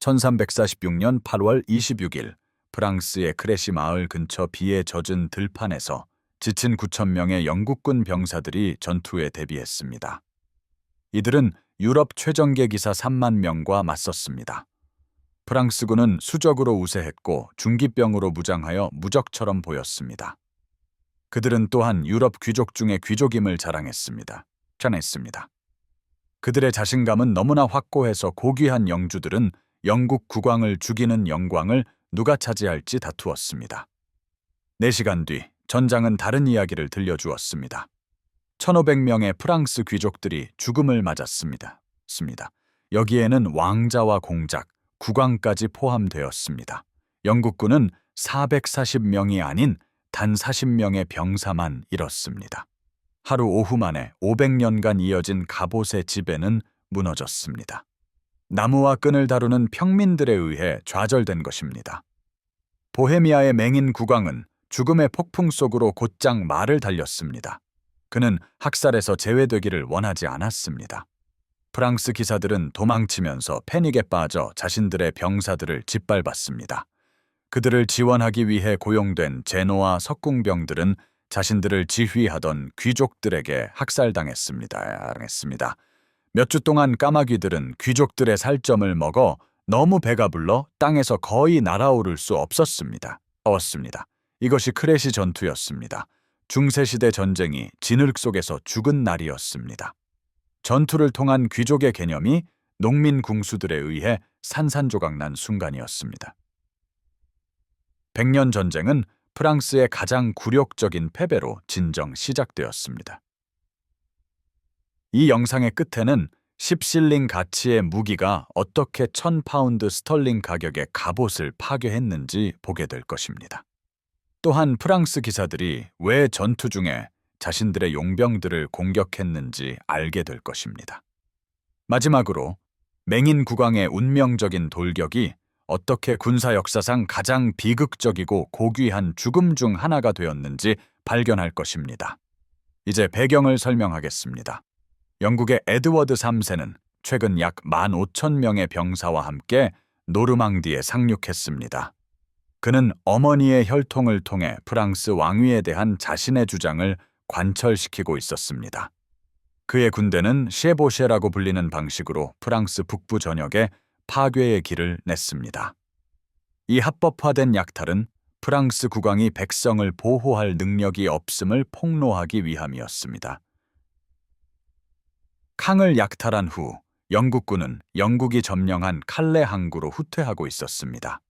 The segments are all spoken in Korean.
1346년 8월 26일 프랑스의 크레시 마을 근처 비에 젖은 들판에서 지친 9천 명의 영국군 병사들이 전투에 대비했습니다. 이들은 유럽 최정계 기사 3만 명과 맞섰습니다. 프랑스군은 수적으로 우세했고 중기병으로 무장하여 무적처럼 보였습니다. 그들은 또한 유럽 귀족 중의 귀족임을 자랑했습니다. 자했습니다. 그들의 자신감은 너무나 확고해서 고귀한 영주들은 영국 국왕을 죽이는 영광을 누가 차지할지 다투었습니다. 4시간 뒤 전장은 다른 이야기를 들려주었습니다. 1500명의 프랑스 귀족들이 죽음을 맞았습니다. 습니다. 여기에는 왕자와 공작, 국왕까지 포함되었습니다. 영국군은 440명이 아닌 단 40명의 병사만 잃었습니다. 하루 오후 만에 500년간 이어진 갑옷의 지배는 무너졌습니다. 나무와 끈을 다루는 평민들에 의해 좌절된 것입니다. 보헤미아의 맹인 국왕은 죽음의 폭풍 속으로 곧장 말을 달렸습니다. 그는 학살에서 제외되기를 원하지 않았습니다. 프랑스 기사들은 도망치면서 패닉에 빠져 자신들의 병사들을 짓밟았습니다. 그들을 지원하기 위해 고용된 제노아 석궁병들은 자신들을 지휘하던 귀족들에게 학살당했습니다. 당했습니다. 몇 주 동안 까마귀들은 귀족들의 살점을 먹어 너무 배가 불러 땅에서 거의 날아오를 수 없었습니다. 어었습니다. 이것이 크레시 전투였습니다. 중세시대 전쟁이 진흙 속에서 죽은 날이었습니다. 전투를 통한 귀족의 개념이 농민 궁수들에 의해 산산조각난 순간이었습니다. 백년 전쟁은 프랑스의 가장 굴욕적인 패배로 진정 시작되었습니다. 이 영상의 끝에는 10실링 가치의 무기가 어떻게 1000파운드 스털링 가격의 갑옷을 파괴했는지 보게 될 것입니다. 또한 프랑스 기사들이 왜 전투 중에 자신들의 용병들을 공격했는지 알게 될 것입니다. 마지막으로 맹인 국왕의 운명적인 돌격이 어떻게 군사 역사상 가장 비극적이고 고귀한 죽음 중 하나가 되었는지 발견할 것입니다. 이제 배경을 설명하겠습니다. 영국의 에드워드 3세는 최근 약 15,000명의 병사와 함께 노르망디에 상륙했습니다. 그는 어머니의 혈통을 통해 프랑스 왕위에 대한 자신의 주장을 관철시키고 있었습니다. 그의 군대는 셰보셰라고 불리는 방식으로 프랑스 북부 전역에 파괴의 길을 냈습니다. 이 합법화된 약탈은 프랑스 국왕이 백성을 보호할 능력이 없음을 폭로하기 위함이었습니다. 캉을 약탈한 후 영국군은 영국이 점령한 칼레 항구로 후퇴하고 있었습니다.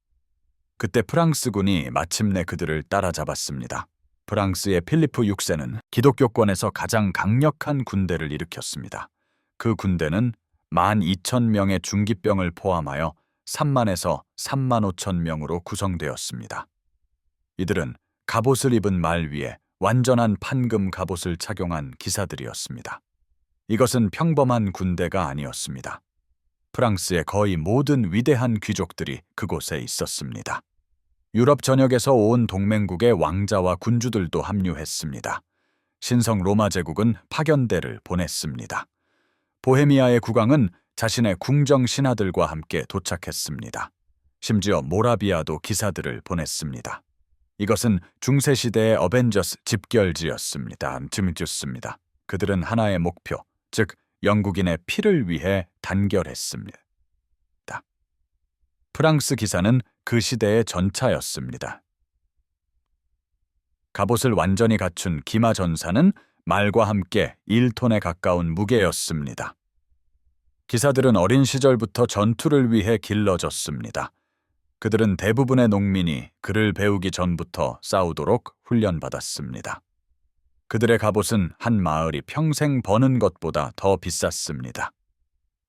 그때 프랑스군이 마침내 그들을 따라잡았습니다. 프랑스의 필리프 6세는 기독교권에서 가장 강력한 군대를 일으켰습니다. 그 군대는 12,000명의 중기병을 포함하여 3만에서 3만 5천 명으로 구성되었습니다. 이들은 갑옷을 입은 말 위에 완전한 판금 갑옷을 착용한 기사들이었습니다. 이것은 평범한 군대가 아니었습니다. 프랑스의 거의 모든 위대한 귀족들이 그곳에 있었습니다. 유럽 전역에서 온 동맹국의 왕자와 군주들도 합류했습니다. 신성 로마 제국은 파견대를 보냈습니다. 보헤미아의 국왕은 자신의 궁정 신하들과 함께 도착했습니다. 심지어 모라비아도 기사들을 보냈습니다. 이것은 중세시대의 어벤져스 집결지였습니다. 쯤이었습니다. 그들은 하나의 목표, 즉 영국인의 피를 위해 단결했습니다. 프랑스 기사는 그 시대의 전차였습니다. 갑옷을 완전히 갖춘 기마 전사는 말과 함께 1톤에 가까운 무게였습니다. 기사들은 어린 시절부터 전투를 위해 길러졌습니다. 그들은 대부분의 농민이 그를 배우기 전부터 싸우도록 훈련받았습니다. 그들의 갑옷은 한 마을이 평생 버는 것보다 더 비쌌습니다.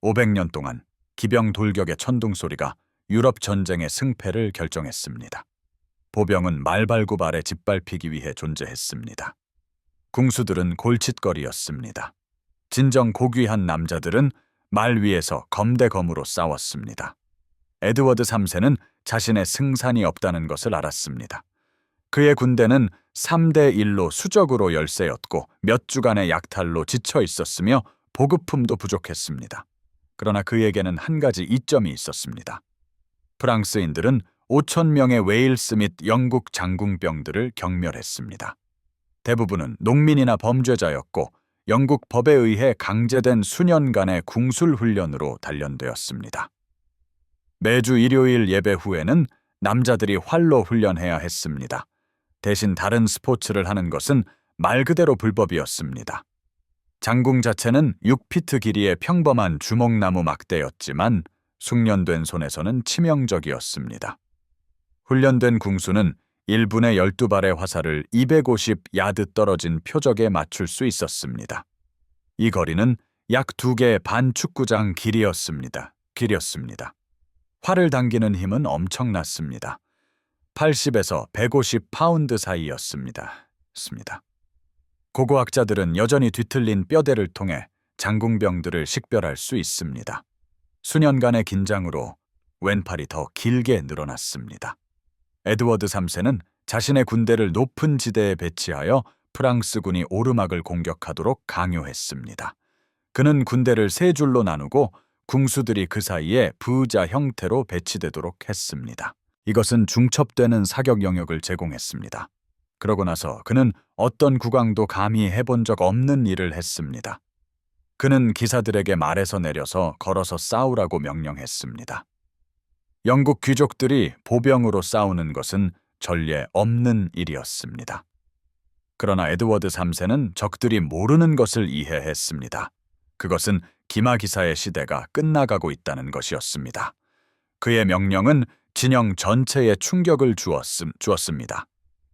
500년 동안 기병 돌격의 천둥 소리가 유럽 전쟁의 승패를 결정했습니다. 보병은 말발굽 아래 짓밟히기 위해 존재했습니다. 궁수들은 골칫거리였습니다. 진정 고귀한 남자들은 말 위에서 검대검으로 싸웠습니다. 에드워드 3세는 자신의 승산이 없다는 것을 알았습니다. 그의 군대는 3대 1로 수적으로 열세였고 몇 주간의 약탈로 지쳐 있었으며 보급품도 부족했습니다. 그러나 그에게는 한 가지 이점이 있었습니다. 프랑스인들은 5천 명의 웨일스 및 영국 장궁병들을 경멸했습니다. 대부분은 농민이나 범죄자였고 영국 법에 의해 강제된 수년간의 궁술 훈련으로 단련되었습니다. 매주 일요일 예배 후에는 남자들이 활로 훈련해야 했습니다. 대신 다른 스포츠를 하는 것은 말 그대로 불법이었습니다. 장궁 자체는 6피트 길이의 평범한 주먹나무 막대였지만 숙련된 손에서는 치명적이었습니다. 훈련된 궁수는 1분에 12발의 화살을 250야드 떨어진 표적에 맞출 수 있었습니다. 이 거리는 약 2개 반 축구장 길이었습니다. 길이었습니다. 활을 당기는 힘은 엄청났습니다. 80에서 150 파운드 사이였습니다. 습니다. 고고학자들은 여전히 뒤틀린 뼈대를 통해 장궁병들을 식별할 수 있습니다. 수년간의 긴장으로 왼팔이 더 길게 늘어났습니다. 에드워드 3세는 자신의 군대를 높은 지대에 배치하여 프랑스군이 오르막을 공격하도록 강요했습니다. 그는 군대를 세 줄로 나누고 궁수들이 그 사이에 부자 형태로 배치되도록 했습니다. 이것은 중첩되는 사격 영역을 제공했습니다. 그러고 나서 그는 어떤 국왕도 감히 해본 적 없는 일을 했습니다. 그는 기사들에게 말에서 내려서 걸어서 싸우라고 명령했습니다. 영국 귀족들이 보병으로 싸우는 것은 전례 없는 일이었습니다. 그러나 에드워드 3세는 적들이 모르는 것을 이해했습니다. 그것은 기마 기사의 시대가 끝나가고 있다는 것이었습니다. 그의 명령은 진영 전체에 충격을 주었음, 주었습니다.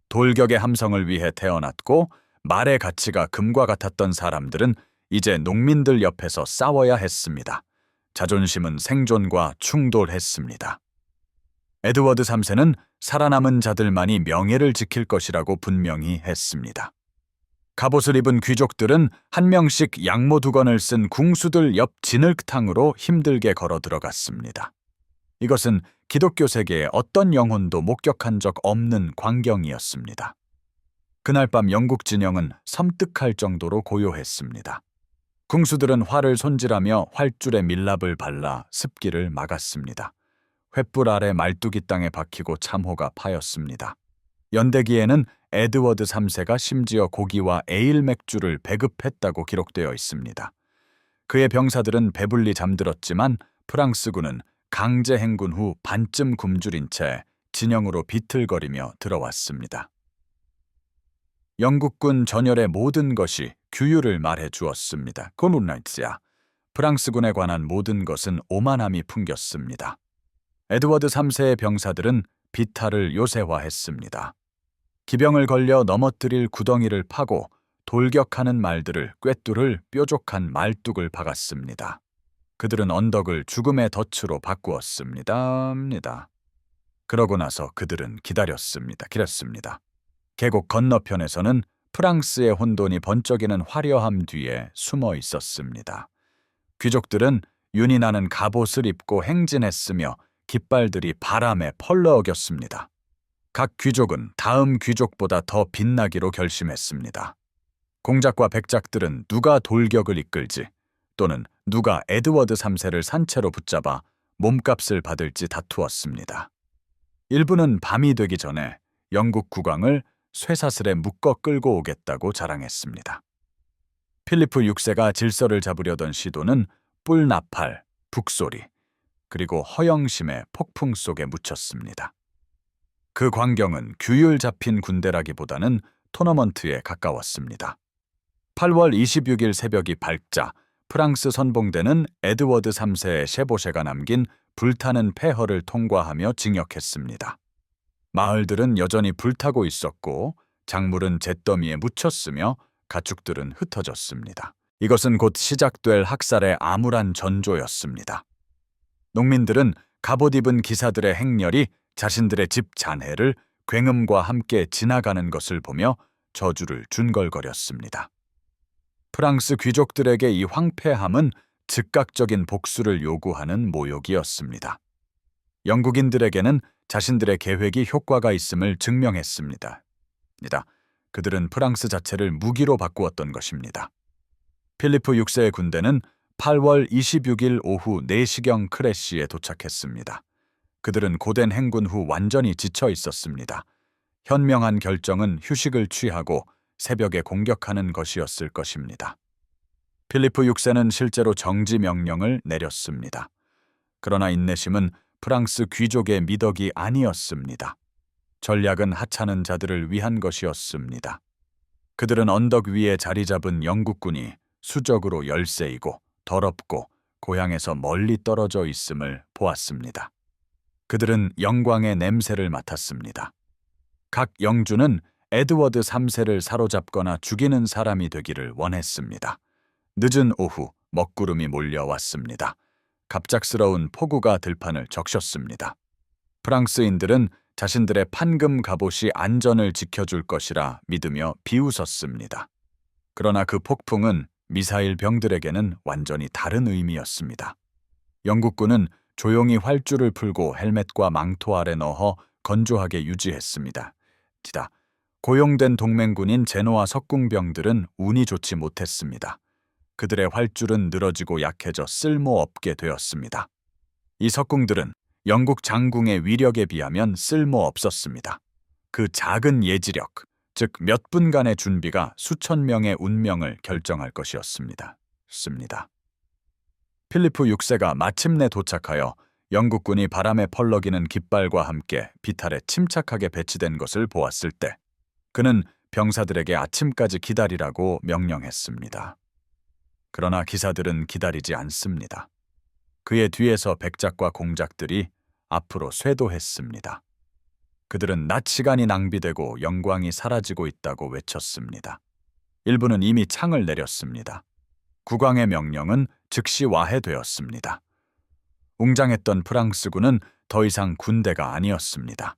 돌격의 함성을 위해 태어났고 말의 가치가 금과 같았던 사람들은 이제 농민들 옆에서 싸워야 했습니다. 자존심은 생존과 충돌했습니다. 에드워드 3세는 살아남은 자들만이 명예를 지킬 것이라고 분명히 했습니다. 갑옷을 입은 귀족들은 한 명씩 양모 두 건을 쓴 궁수들 옆 진흙탕으로 힘들게 걸어 들어갔습니다. 이것은 기독교 세계의 어떤 영혼도 목격한 적 없는 광경이었습니다. 그날 밤 영국 진영은 섬뜩할 정도로 고요했습니다. 궁수들은 활을 손질하며 활줄에 밀랍을 발라 습기를 막았습니다. 횃불 아래 말뚝이 땅에 박히고 참호가 파였습니다. 연대기에는 에드워드 3세가 심지어 고기와 에일 맥주를 배급했다고 기록되어 있습니다. 그의 병사들은 배불리 잠들었지만 프랑스군은 강제 행군 후 반쯤 굶주린 채 진영으로 비틀거리며 들어왔습니다. 영국군 전열의 모든 것이 규율을 말해 주었습니다. 고문라이츠야. 프랑스군에 관한 모든 것은 오만함이 풍겼습니다. 에드워드 3세의 병사들은 비탈을 요새화했습니다. 기병을 걸려 넘어뜨릴 구덩이를 파고 돌격하는 말들을 꿰뚫을 뾰족한 말뚝을 박았습니다. 그들은 언덕을 죽음의 덫으로 바꾸었습니다. 입니다. 그러고 나서 그들은 기다렸습니다. 기렸습니다. 계곡 건너편에서는 프랑스의 혼돈이 번쩍이는 화려함 뒤에 숨어 있었습니다. 귀족들은 윤이 나는 갑옷을 입고 행진했으며 깃발들이 바람에 펄러어겼습니다. 각 귀족은 다음 귀족보다 더 빛나기로 결심했습니다. 공작과 백작들은 누가 돌격을 이끌지 또는 누가 에드워드 3세를 산채로 붙잡아 몸값을 받을지 다투었습니다. 일부는 밤이 되기 전에 영국 국왕을 쇠사슬에 묶어 끌고 오겠다고 자랑했습니다. 필리프 6세가 질서를 잡으려던 시도는 뿔 나팔, 북소리, 그리고 허영심의 폭풍 속에 묻혔습니다. 그 광경은 규율 잡힌 군대라기보다는 토너먼트에 가까웠습니다. 8월 26일 새벽이 밝자 프랑스 선봉대는 에드워드 3세의 셰보셰가 남긴 불타는 폐허를 통과하며 징역했습니다. 마을들은 여전히 불타고 있었고 작물은 잿더미에 묻혔으며 가축들은 흩어졌습니다. 이것은 곧 시작될 학살의 암울한 전조였습니다. 농민들은 갑옷 입은 기사들의 행렬이 자신들의 집 잔해를 굉음과 함께 지나가는 것을 보며 저주를 준걸거렸습니다. 프랑스 귀족들에게 이 황폐함은 즉각적인 복수를 요구하는 모욕이었습니다. 영국인들에게는 자신들의 계획이 효과가 있음을 증명했습니다. 그들은 프랑스 자체를 무기로 바꾸었던 것입니다. 필리프 6세의 군대는 8월 26일 오후 4시경 크래쉬에 도착했습니다. 그들은 고된 행군 후 완전히 지쳐 있었습니다. 현명한 결정은 휴식을 취하고 새벽에 공격하는 것이었을 것입니다. 필리프 6세는 실제로 정지 명령을 내렸습니다. 그러나 인내심은 프랑스 귀족의 미덕이 아니었습니다. 전략은 하찮은 자들을 위한 것이었습니다. 그들은 언덕 위에 자리 잡은 영국군이 수적으로 열세이고 더럽고 고향에서 멀리 떨어져 있음을 보았습니다. 그들은 영광의 냄새를 맡았습니다. 각 영주는 에드워드 3세를 사로잡거나 죽이는 사람이 되기를 원했습니다. 늦은 오후 먹구름이 몰려왔습니다. 갑작스러운 폭우가 들판을 적셨습니다. 프랑스인들은 자신들의 판금 갑옷이 안전을 지켜줄 것이라 믿으며 비웃었습니다. 그러나 그 폭풍은 미사일 병들에게는 완전히 다른 의미였습니다. 영국군은 조용히 활주를 풀고 헬멧과 망토 아래 넣어 건조하게 유지했습니다. 지다 고용된 동맹군인 제노아 석궁병들은 운이 좋지 못했습니다. 그들의 활줄은 늘어지고 약해져 쓸모없게 되었습니다. 이 석궁들은 영국 장궁의 위력에 비하면 쓸모없었습니다. 그 작은 예지력, 즉 몇 분간의 준비가 수천 명의 운명을 결정할 것이었습니다. 습니다. 필리프 6세가 마침내 도착하여 영국군이 바람에 펄럭이는 깃발과 함께 비탈에 침착하게 배치된 것을 보았을 때 그는 병사들에게 아침까지 기다리라고 명령했습니다. 그러나 기사들은 기다리지 않습니다. 그의 뒤에서 백작과 공작들이 앞으로 쇄도했습니다. 그들은 낮 시간이 낭비되고 영광이 사라지고 있다고 외쳤습니다. 일부는 이미 창을 내렸습니다. 국왕의 명령은 즉시 와해되었습니다. 웅장했던 프랑스군은 더 이상 군대가 아니었습니다.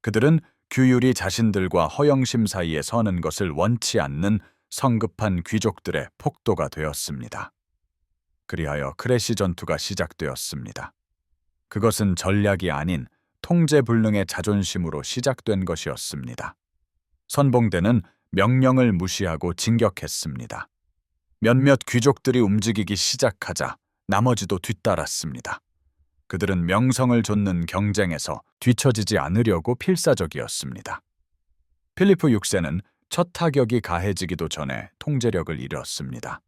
그들은 규율이 자신들과 허영심 사이에 서는 것을 원치 않는 성급한 귀족들의 폭도가 되었습니다. 그리하여 크래시 전투가 시작되었습니다. 그것은 전략이 아닌 통제불능의 자존심으로 시작된 것이었습니다. 선봉대는 명령을 무시하고 진격했습니다. 몇몇 귀족들이 움직이기 시작하자 나머지도 뒤따랐습니다. 그들은 명성을 좇는 경쟁에서 뒤처지지 않으려고 필사적이었습니다. 필리프 6세는 첫 타격이 가해지기도 전에 통제력을 잃었습니다.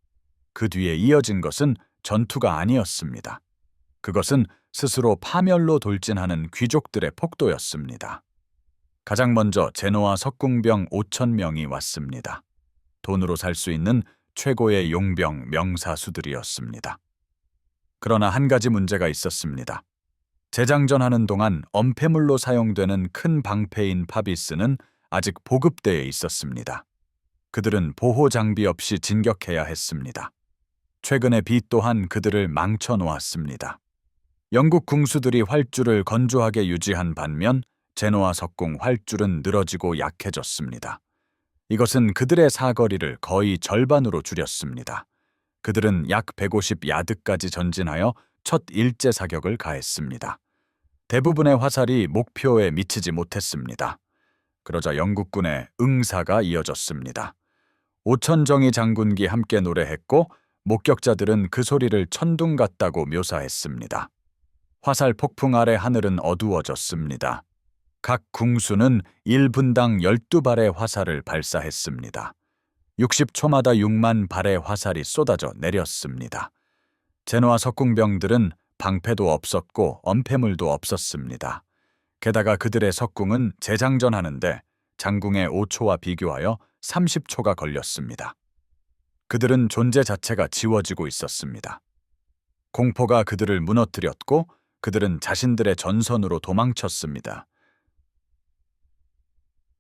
그 뒤에 이어진 것은 전투가 아니었습니다. 그것은 스스로 파멸로 돌진하는 귀족들의 폭도였습니다. 가장 먼저 제노아 석궁병 5천 명이 왔습니다. 돈으로 살 수 있는 최고의 용병 명사수들이었습니다. 그러나 한 가지 문제가 있었습니다. 재장전하는 동안 엄폐물로 사용되는 큰 방패인 파비스는 아직 보급대에 있었습니다. 그들은 보호 장비 없이 진격해야 했습니다. 최근의 비 또한 그들을 망쳐 놓았습니다. 영국 궁수들이 활주를 건조하게 유지한 반면 제노아 석궁 활줄은 늘어지고 약해졌습니다. 이것은 그들의 사거리를 거의 절반으로 줄였습니다. 그들은 약 150야드까지 전진하여 첫 일제 사격을 가했습니다. 대부분의 화살이 목표에 미치지 못했습니다. 그러자 영국군의 응사가 이어졌습니다. 오천정이 장군기 함께 노래했고 목격자들은 그 소리를 천둥 같다고 묘사했습니다. 화살 폭풍 아래 하늘은 어두워졌습니다. 각 궁수는 1분당 12발의 화살을 발사했습니다. 60초마다 6만 발의 화살이 쏟아져 내렸습니다. 제노아 석궁병들은 방패도 없었고 엄폐물도 없었습니다. 게다가 그들의 석궁은 재장전하는데 장궁의 5초와 비교하여 30초가 걸렸습니다. 그들은 존재 자체가 지워지고 있었습니다. 공포가 그들을 무너뜨렸고 그들은 자신들의 전선으로 도망쳤습니다.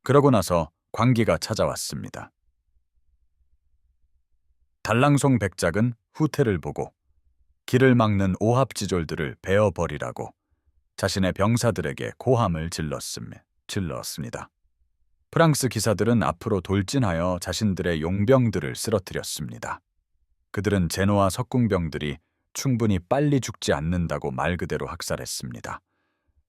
그러고 나서 광기가 찾아왔습니다. 달랑송 백작은 후퇴를 보고 길을 막는 오합지졸들을 베어버리라고 자신의 병사들에게 고함을 질렀습니다. 프랑스 기사들은 앞으로 돌진하여 자신들의 용병들을 쓰러뜨렸습니다. 그들은 제노아 석궁병들이 충분히 빨리 죽지 않는다고 말 그대로 학살했습니다.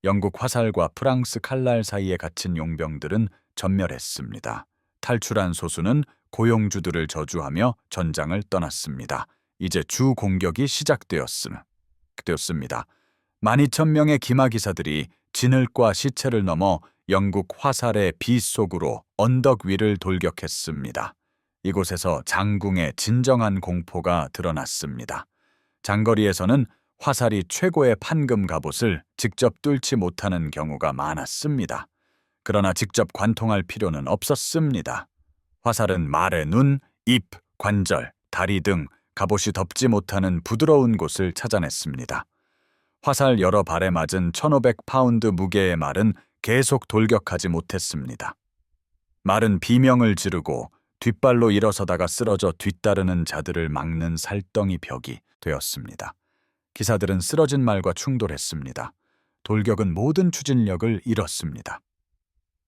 영국 화살과 프랑스 칼날 사이에 갇힌 용병들은 전멸했습니다. 탈출한 소수는 고용주들을 저주하며 전장을 떠났습니다. 이제 주 공격이 시작되었습니다. 12,000명의 기마 기사들이 진흙과 시체를 넘어 영국 화살의 비 속으로 언덕 위를 돌격했습니다. 이곳에서 장궁의 진정한 공포가 드러났습니다. 장거리에서는 화살이 최고의 판금 갑옷을 직접 뚫지 못하는 경우가 많았습니다. 그러나 직접 관통할 필요는 없었습니다. 화살은 말의 눈, 입, 관절, 다리 등 갑옷이 덮지 못하는 부드러운 곳을 찾아냈습니다. 화살 여러 발에 맞은 1500파운드 무게의 말은 계속 돌격하지 못했습니다. 말은 비명을 지르고 뒷발로 일어서다가 쓰러져 뒤따르는 자들을 막는 살덩이 벽이 되었습니다. 기사들은 쓰러진 말과 충돌했습니다. 돌격은 모든 추진력을 잃었습니다.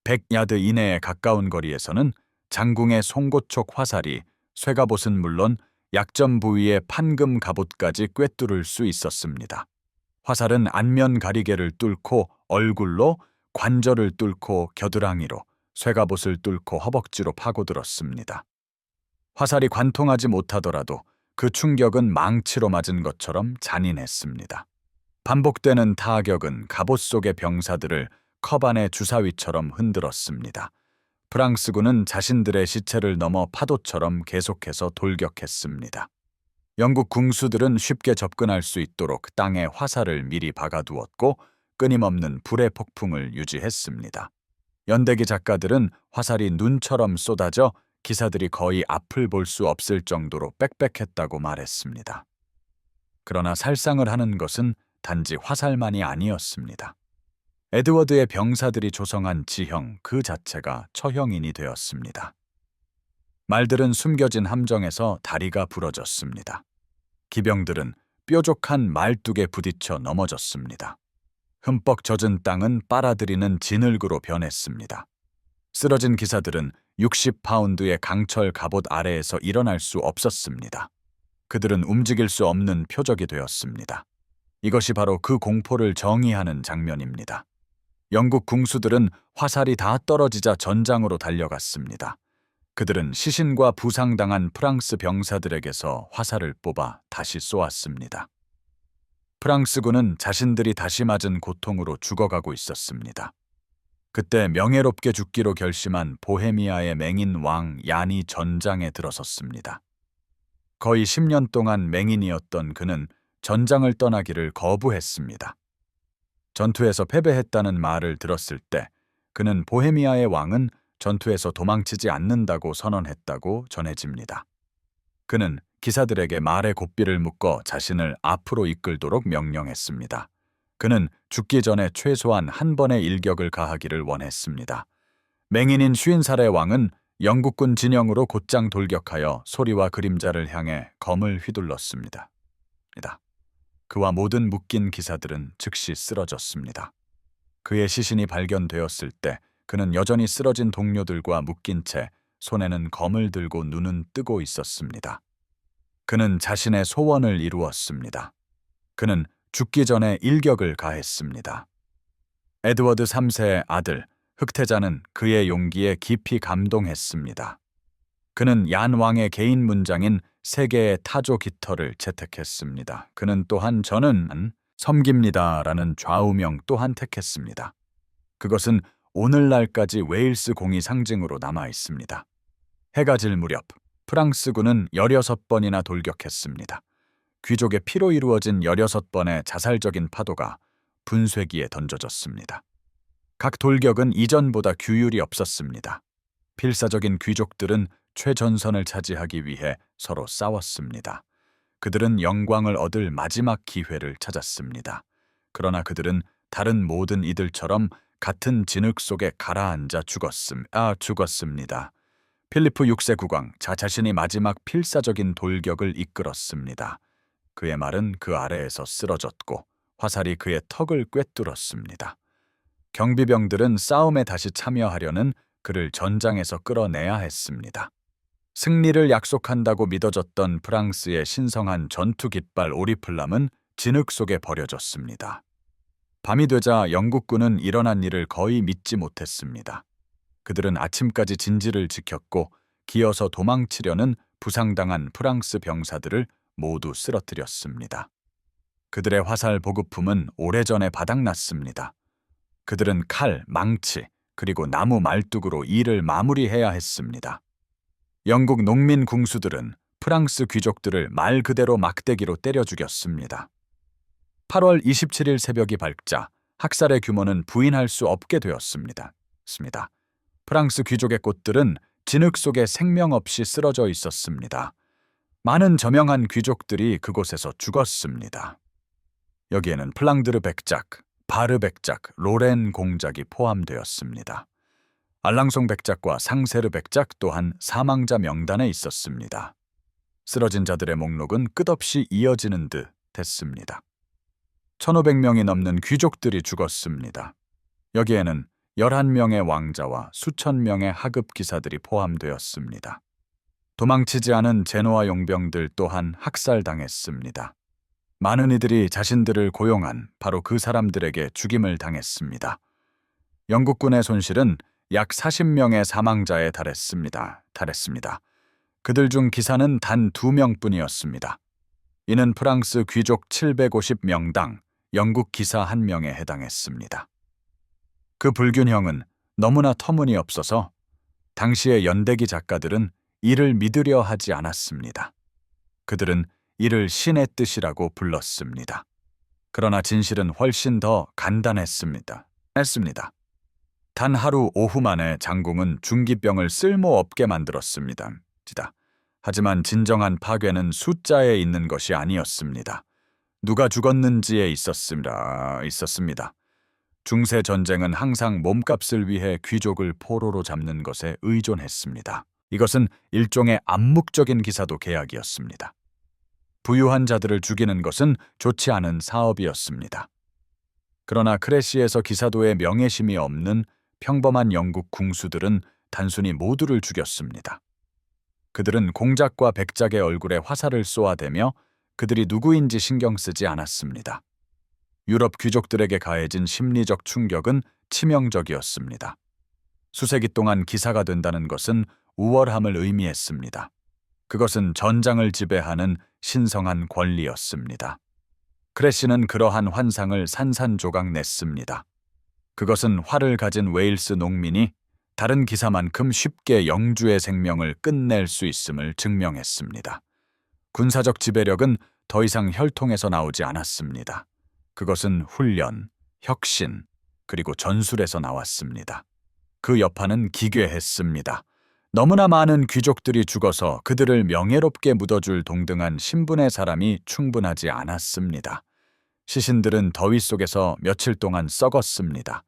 100야드 이내에 가까운 거리에서는 장궁의 송곳촉 화살이 쇠갑옷은 물론 약점 부위의 판금 갑옷까지 꿰뚫을 수 있었습니다. 화살은 안면 가리개를 뚫고 얼굴로 관절을 뚫고 겨드랑이로 쇠갑옷을 뚫고 허벅지로 파고들었습니다. 화살이 관통하지 못하더라도 그 충격은 망치로 맞은 것처럼 잔인했습니다. 반복되는 타격은 갑옷 속의 병사들을 컵 안의 주사위처럼 흔들었습니다. 프랑스군은 자신들의 시체를 넘어 파도처럼 계속해서 돌격했습니다. 영국 궁수들은 쉽게 접근할 수 있도록 땅에 화살을 미리 박아두었고 끊임없는 불의 폭풍을 유지했습니다. 연대기 작가들은 화살이 눈처럼 쏟아져 기사들이 거의 앞을 볼 수 없을 정도로 빽빽했다고 말했습니다. 그러나 살상을 하는 것은 단지 화살만이 아니었습니다. 에드워드의 병사들이 조성한 지형 그 자체가 처형인이 되었습니다. 말들은 숨겨진 함정에서 다리가 부러졌습니다. 기병들은 뾰족한 말뚝에 부딪혀 넘어졌습니다. 흠뻑 젖은 땅은 빨아들이는 진흙으로 변했습니다. 쓰러진 기사들은 60파운드의 강철 갑옷 아래에서 일어날 수 없었습니다. 그들은 움직일 수 없는 표적이 되었습니다. 이것이 바로 그 공포를 정의하는 장면입니다. 영국 궁수들은 화살이 다 떨어지자 전장으로 달려갔습니다. 그들은 시신과 부상당한 프랑스 병사들에게서 화살을 뽑아 다시 쏘았습니다. 프랑스군은 자신들이 다시 맞은 고통으로 죽어가고 있었습니다. 그때 명예롭게 죽기로 결심한 보헤미아의 맹인 왕 얀이 전장에 들어섰습니다. 거의 10년 동안 맹인이었던 그는 전장을 떠나기를 거부했습니다. 전투에서 패배했다는 말을 들었을 때 그는 보헤미아의 왕은 전투에서 도망치지 않는다고 선언했다고 전해집니다. 그는 기사들에게 말의 고삐를 묶어 자신을 앞으로 이끌도록 명령했습니다. 그는 죽기 전에 최소한 한 번의 일격을 가하기를 원했습니다. 맹인인 쉰살의 왕은 영국군 진영으로 곧장 돌격하여 소리와 그림자를 향해 검을 휘둘렀습니다. 그와 모든 묶인 기사들은 즉시 쓰러졌습니다. 그의 시신이 발견되었을 때 그는 여전히 쓰러진 동료들과 묶인 채 손에는 검을 들고 눈은 뜨고 있었습니다. 그는 자신의 소원을 이루었습니다. 그는 죽기 전에 일격을 가했습니다. 에드워드 3세의 아들 흑태자는 그의 용기에 깊이 감동했습니다. 그는 얀 왕의 개인 문장인 세계의 타조 깃털을 채택했습니다. 그는 또한 저는 섬깁니다라는 좌우명 또한 택했습니다. 그것은 오늘날까지 웨일스 공이 상징으로 남아 있습니다. 해가 질 무렵 프랑스군은 16번이나 돌격했습니다. 귀족의 피로 이루어진 16번의 자살적인 파도가 분쇄기에 던져졌습니다. 각 돌격은 이전보다 규율이 없었습니다. 필사적인 귀족들은 최전선을 차지하기 위해 서로 싸웠습니다. 그들은 영광을 얻을 마지막 기회를 찾았습니다. 그러나 그들은 다른 모든 이들처럼 같은 진흙 속에 가라앉아 죽었음, 아, 죽었습니다. 필리프 6세 국왕 자 자신이 마지막 필사적인 돌격을 이끌었습니다. 그의 말은 그 아래에서 쓰러졌고 화살이 그의 턱을 꿰뚫었습니다. 경비병들은 싸움에 다시 참여하려는 그를 전장에서 끌어내야 했습니다. 승리를 약속한다고 믿어졌던 프랑스의 신성한 전투 깃발 오리플람은 진흙 속에 버려졌습니다. 밤이 되자 영국군은 일어난 일을 거의 믿지 못했습니다. 그들은 아침까지 진지를 지켰고 기어서 도망치려는 부상당한 프랑스 병사들을 모두 쓰러뜨렸습니다. 그들의 화살 보급품은 오래전에 바닥났습니다. 그들은 칼, 망치, 그리고 나무 말뚝으로 일을 마무리해야 했습니다. 영국 농민 궁수들은 프랑스 귀족들을 말 그대로 막대기로 때려 죽였습니다. 8월 27일 새벽이 밝자 학살의 규모는 부인할 수 없게 되었습니다. 습니다. 프랑스 귀족의 꽃들은 진흙 속에 생명 없이 쓰러져 있었습니다. 많은 저명한 귀족들이 그곳에서 죽었습니다. 여기에는 플랑드르 백작, 바르 백작, 로렌 공작이 포함되었습니다. 알랑송 백작과 상세르 백작 또한 사망자 명단에 있었습니다. 쓰러진 자들의 목록은 끝없이 이어지는 듯 했습니다. 1500명이 넘는 귀족들이 죽었습니다. 여기에는 11명의 왕자와 수천 명의 하급 기사들이 포함되었습니다. 도망치지 않은 제노아 용병들 또한 학살당했습니다. 많은 이들이 자신들을 고용한 바로 그 사람들에게 죽임을 당했습니다. 영국군의 손실은 약 40명의 사망자에 달했습니다. 달했습니다. 그들 중 기사는 단두 명뿐이었습니다. 이는 프랑스 귀족 750명당 영국 기사 한 명에 해당했습니다. 그 불균형은 너무나 터무니없어서 당시의 연대기 작가들은 이를 믿으려 하지 않았습니다. 그들은 이를 신의 뜻이라고 불렀습니다. 그러나 진실은 훨씬 더 간단했습니다. 했습니다. 단 하루 오후 만에 장궁은 중기병을 쓸모없게 만들었습니다. 지다. 하지만 진정한 파괴는 숫자에 있는 것이 아니었습니다. 누가 죽었는지에 있었습니다. 있었습니다. 중세 전쟁은 항상 몸값을 위해 귀족을 포로로 잡는 것에 의존했습니다. 이것은 일종의 암묵적인 기사도 계약이었습니다. 부유한 자들을 죽이는 것은 좋지 않은 사업이었습니다. 그러나 크레시에서 기사도의 명예심이 없는 평범한 영국 궁수들은 단순히 모두를 죽였습니다. 그들은 공작과 백작의 얼굴에 화살을 쏘아대며 그들이 누구인지 신경 쓰지 않았습니다. 유럽 귀족들에게 가해진 심리적 충격은 치명적이었습니다. 수세기 동안 기사가 된다는 것은 우월함을 의미했습니다. 그것은 전장을 지배하는 신성한 권리였습니다. 크래시는 그러한 환상을 산산조각 냈습니다. 그것은 활을 가진 웨일스 농민이 다른 기사만큼 쉽게 영주의 생명을 끝낼 수 있음을 증명했습니다. 군사적 지배력은 더 이상 혈통에서 나오지 않았습니다. 그것은 훈련, 혁신, 그리고 전술에서 나왔습니다. 그 여파는 기괴했습니다. 너무나 많은 귀족들이 죽어서 그들을 명예롭게 묻어줄 동등한 신분의 사람이 충분하지 않았습니다. 시신들은 더위 속에서 며칠 동안 썩었습니다.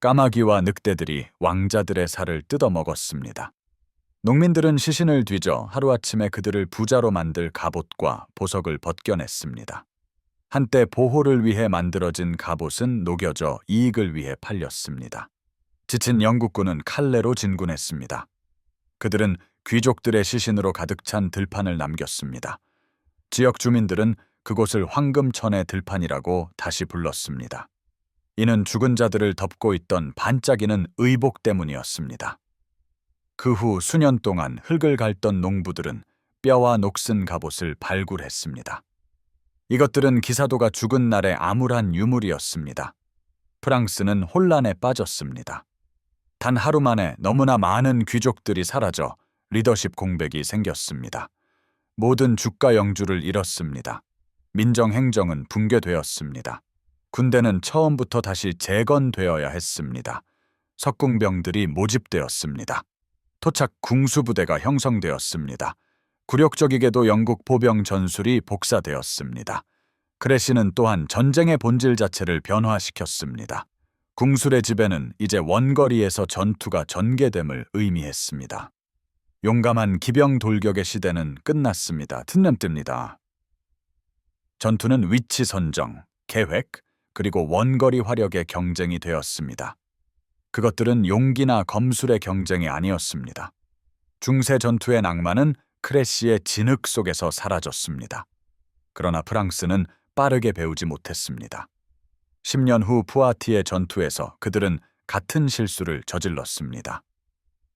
까마귀와 늑대들이 왕자들의 살을 뜯어먹었습니다. 농민들은 시신을 뒤져 하루아침에 그들을 부자로 만들 갑옷과 보석을 벗겨냈습니다. 한때 보호를 위해 만들어진 갑옷은 녹여져 이익을 위해 팔렸습니다. 지친 영국군은 칼레로 진군했습니다. 그들은 귀족들의 시신으로 가득 찬 들판을 남겼습니다. 지역 주민들은 그곳을 황금천의 들판이라고 다시 불렀습니다. 이는 죽은 자들을 덮고 있던 반짝이는 의복 때문이었습니다. 그 후 수년 동안 흙을 갈던 농부들은 뼈와 녹슨 갑옷을 발굴했습니다. 이것들은 기사도가 죽은 날의 암울한 유물이었습니다. 프랑스는 혼란에 빠졌습니다. 단 하루 만에 너무나 많은 귀족들이 사라져 리더십 공백이 생겼습니다. 모든 주가 영주를 잃었습니다. 민정 행정은 붕괴되었습니다. 군대는 처음부터 다시 재건되어야 했습니다. 석궁병들이 모집되었습니다. 토착 궁수부대가 형성되었습니다. 굴욕적이게도 영국 보병 전술이 복사되었습니다. 크레시는 또한 전쟁의 본질 자체를 변화시켰습니다. 궁술의 지배는 이제 원거리에서 전투가 전개됨을 의미했습니다. 용감한 기병 돌격의 시대는 끝났습니다. 튼남뜹니다. 전투는 위치 선정, 계획, 그리고 원거리 화력의 경쟁이 되었습니다. 그것들은 용기나 검술의 경쟁이 아니었습니다. 중세 전투의 낭만은 크레시의 진흙 속에서 사라졌습니다. 그러나 프랑스는 빠르게 배우지 못했습니다. 10년 후 푸아티의 전투에서 그들은 같은 실수를 저질렀습니다.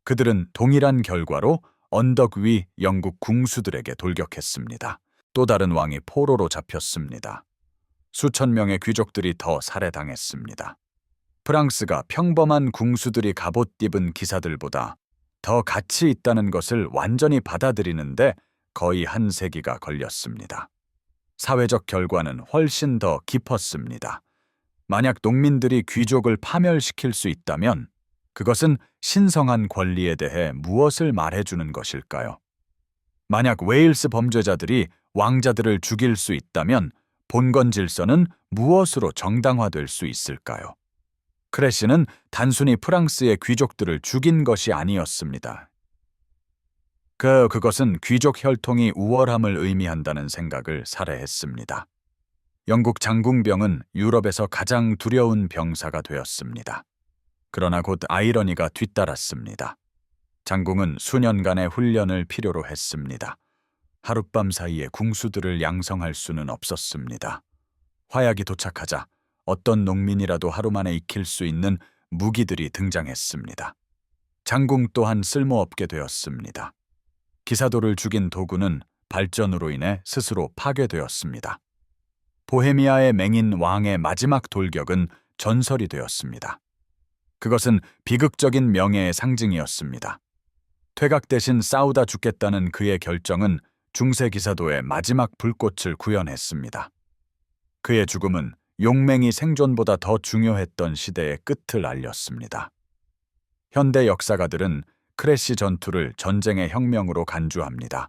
그들은 동일한 결과로 언덕 위 영국 궁수들에게 돌격했습니다. 또 다른 왕이 포로로 잡혔습니다. 수천 명의 귀족들이 더 살해당했습니다. 프랑스가 평범한 궁수들이 갑옷 입은 기사들보다 더 가치 있다는 것을 완전히 받아들이는데 거의 한 세기가 걸렸습니다. 사회적 결과는 훨씬 더 깊었습니다. 만약 농민들이 귀족을 파멸시킬 수 있다면 그것은 신성한 권리에 대해 무엇을 말해주는 것일까요? 만약 웨일스 범죄자들이 왕자들을 죽일 수 있다면 본건 질서는 무엇으로 정당화될 수 있을까요? 크래시는 단순히 프랑스의 귀족들을 죽인 것이 아니었습니다. 그, 그것은 귀족 혈통이 우월함을 의미한다는 생각을 살해했습니다. 영국 장궁병은 유럽에서 가장 두려운 병사가 되었습니다. 그러나 곧 아이러니가 뒤따랐습니다. 장궁은 수년간의 훈련을 필요로 했습니다. 하룻밤 사이에 궁수들을 양성할 수는 없었습니다. 화약이 도착하자 어떤 농민이라도 하루 만에 익힐 수 있는 무기들이 등장했습니다. 장궁 또한 쓸모없게 되었습니다. 기사도를 죽인 도구는 발전으로 인해 스스로 파괴되었습니다. 보헤미아의 맹인 왕의 마지막 돌격은 전설이 되었습니다. 그것은 비극적인 명예의 상징이었습니다. 퇴각 대신 싸우다 죽겠다는 그의 결정은 중세 기사도의 마지막 불꽃을 구현했습니다. 그의 죽음은 용맹이 생존보다 더 중요했던 시대의 끝을 알렸습니다. 현대 역사가들은 크래시 전투를 전쟁의 혁명으로 간주합니다.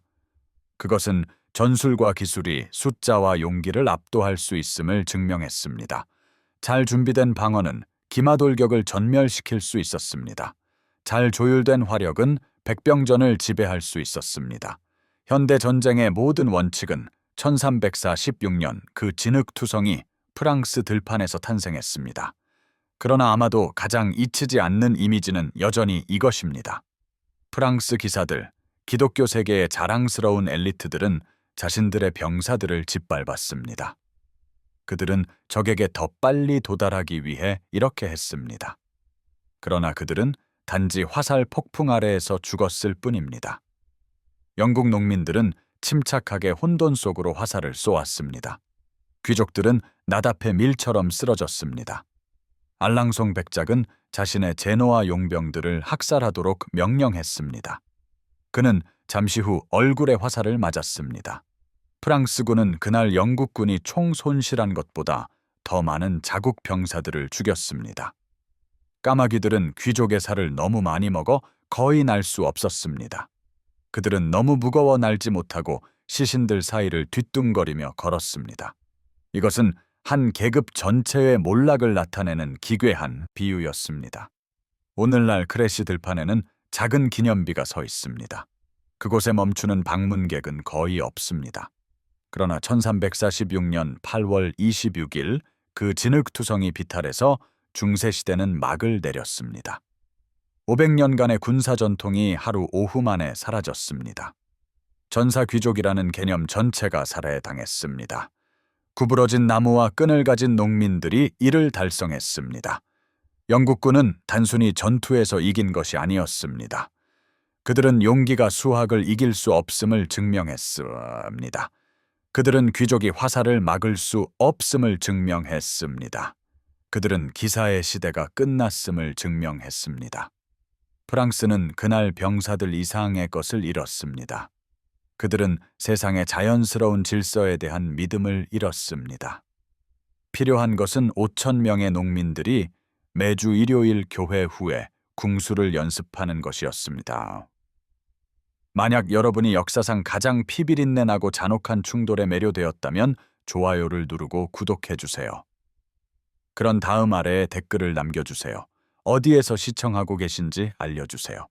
그것은 전술과 기술이 숫자와 용기를 압도할 수 있음을 증명했습니다. 잘 준비된 방어는 기마돌격을 전멸시킬 수 있었습니다. 잘 조율된 화력은 백병전을 지배할 수 있었습니다. 현대 전쟁의 모든 원칙은 1346년 그 진흙투성이 프랑스 들판에서 탄생했습니다. 그러나 아마도 가장 잊히지 않는 이미지는 여전히 이것입니다. 프랑스 기사들, 기독교 세계의 자랑스러운 엘리트들은 자신들의 병사들을 짓밟았습니다. 그들은 적에게 더 빨리 도달하기 위해 이렇게 했습니다. 그러나 그들은 단지 화살 폭풍 아래에서 죽었을 뿐입니다. 영국 농민들은 침착하게 혼돈 속으로 화살을 쏘았습니다. 귀족들은 나답의 밀처럼 쓰러졌습니다. 알랑송 백작은 자신의 제노아 용병들을 학살하도록 명령했습니다. 그는 잠시 후 얼굴에 화살을 맞았습니다. 프랑스군은 그날 영국군이 총 손실한 것보다 더 많은 자국 병사들을 죽였습니다. 까마귀들은 귀족의 살을 너무 많이 먹어 거의 날 수 없었습니다. 그들은 너무 무거워 날지 못하고 시신들 사이를 뒤뚱거리며 걸었습니다. 이것은 한 계급 전체의 몰락을 나타내는 기괴한 비유였습니다. 오늘날 크래시 들판에는 작은 기념비가 서 있습니다. 그곳에 멈추는 방문객은 거의 없습니다. 그러나 1346년 8월 26일 그 진흙투성이 비탈에서 중세시대는 막을 내렸습니다. 500년간의 군사 전통이 하루 오후 만에 사라졌습니다. 전사 귀족이라는 개념 전체가 살해당했습니다. 구부러진 나무와 끈을 가진 농민들이 이를 달성했습니다. 영국군은 단순히 전투에서 이긴 것이 아니었습니다. 그들은 용기가 수학을 이길 수 없음을 증명했습니다. 그들은 귀족이 화살을 막을 수 없음을 증명했습니다. 그들은 기사의 시대가 끝났음을 증명했습니다. 프랑스는 그날 병사들 이상의 것을 잃었습니다. 그들은 세상의 자연스러운 질서에 대한 믿음을 잃었습니다. 필요한 것은 5천 명의 농민들이 매주 일요일 교회 후에 궁수를 연습하는 것이었습니다. 만약 여러분이 역사상 가장 피비린내 나고 잔혹한 충돌에 매료되었다면 좋아요를 누르고 구독해 주세요. 그런 다음 아래에 댓글을 남겨주세요. 어디에서 시청하고 계신지 알려주세요.